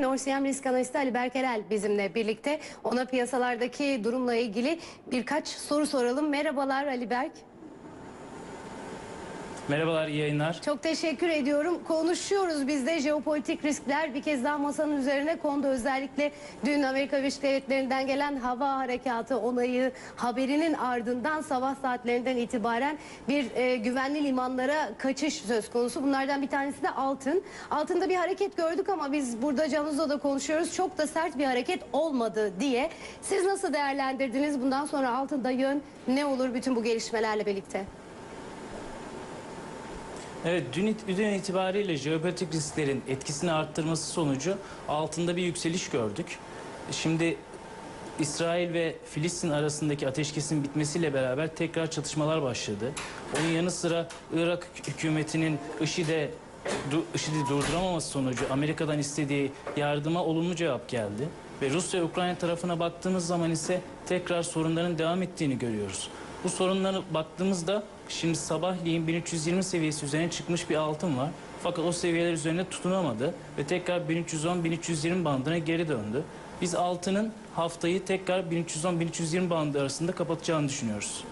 Norsiyem Risk Analisti Ali Berkerel bizimle birlikte. Ona piyasalardaki durumla ilgili birkaç soru soralım. Merhabalar Ali Berk. Merhabalar, iyi yayınlar. Çok teşekkür ediyorum. Konuşuyoruz biz de jeopolitik riskler bir kez daha masanın üzerine kondu. Özellikle dün Amerika Birleşik Devletleri'nden gelen hava harekatı onayı haberinin ardından sabah saatlerinden itibaren bir e, güvenli limanlara kaçış söz konusu. Bunlardan bir tanesi de altın. Altında bir hareket gördük ama biz burada Canuz'la da konuşuyoruz. Çok da sert bir hareket olmadı diye. Siz nasıl değerlendirdiniz? Bundan sonra altında yön ne olur bütün bu gelişmelerle birlikte? Evet, dün, dün itibariyle jeopolitik risklerin etkisini arttırması sonucu altında bir yükseliş gördük. Şimdi İsrail ve Filistin arasındaki ateşkesin bitmesiyle beraber tekrar çatışmalar başladı. Onun yanı sıra Irak hükümetinin IŞİD'e du- IŞİD'i durduramaması sonucu Amerika'dan istediği yardıma olumlu cevap geldi. Ve Rusya ve Ukrayna tarafına baktığımız zaman ise tekrar sorunların devam ettiğini görüyoruz. Bu sorunlara baktığımızda şimdi sabahleyin 1320 seviyesi üzerine çıkmış bir altın var. Fakat o seviyeler üzerine tutunamadı ve tekrar 1310-1320 bandına geri döndü. Biz altının haftayı tekrar 1310-1320 bandı arasında kapatacağını düşünüyoruz.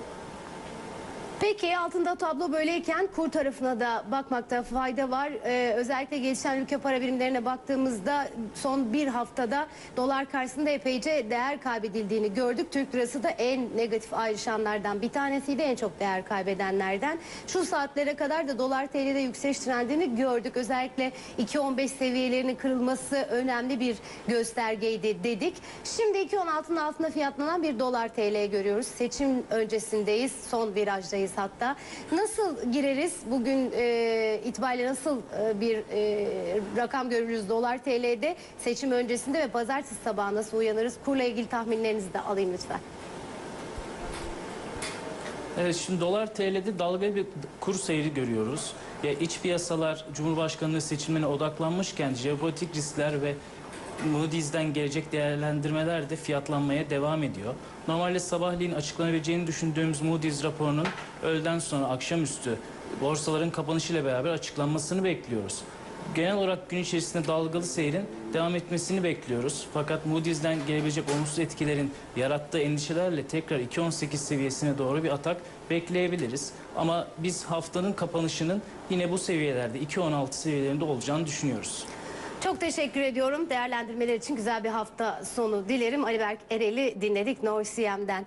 Peki altında tablo böyleyken kur tarafına da bakmakta fayda var. Ee, özellikle gelişen ülke para birimlerine baktığımızda son bir haftada dolar karşısında epeyce değer kaybedildiğini gördük. Türk lirası da en negatif ayrışanlardan bir tanesiydi. En çok değer kaybedenlerden. Şu saatlere kadar da dolar TL'de yükseliş trendini gördük. Özellikle 2.15 seviyelerinin kırılması önemli bir göstergeydi dedik. Şimdi 2.16'nın altında fiyatlanan bir dolar TL görüyoruz. Seçim öncesindeyiz. Son virajdayız hatta. Nasıl gireriz? Bugün e, itibariyle nasıl e, bir e, rakam görürüz dolar TL'de seçim öncesinde ve pazartesi sabahı nasıl uyanırız? Kurla ilgili tahminlerinizi de alayım lütfen. Evet şimdi dolar TL'de dalgalı bir kur seyri görüyoruz. Ya iç piyasalar Cumhurbaşkanlığı seçimine odaklanmışken jeopolitik riskler ve Moody's'den gelecek değerlendirmeler de fiyatlanmaya devam ediyor. Normalde sabahleyin açıklanabileceğini düşündüğümüz Moody's raporunun öğleden sonra akşamüstü borsaların kapanışıyla beraber açıklanmasını bekliyoruz. Genel olarak gün içerisinde dalgalı seyrin devam etmesini bekliyoruz. Fakat Moody's'den gelebilecek olumsuz etkilerin yarattığı endişelerle tekrar 2.18 seviyesine doğru bir atak bekleyebiliriz. Ama biz haftanın kapanışının yine bu seviyelerde 2.16 seviyelerinde olacağını düşünüyoruz. Çok teşekkür ediyorum. Değerlendirmeler için güzel bir hafta sonu dilerim. Ali Berk Erel'i dinledik Norsiyem'den.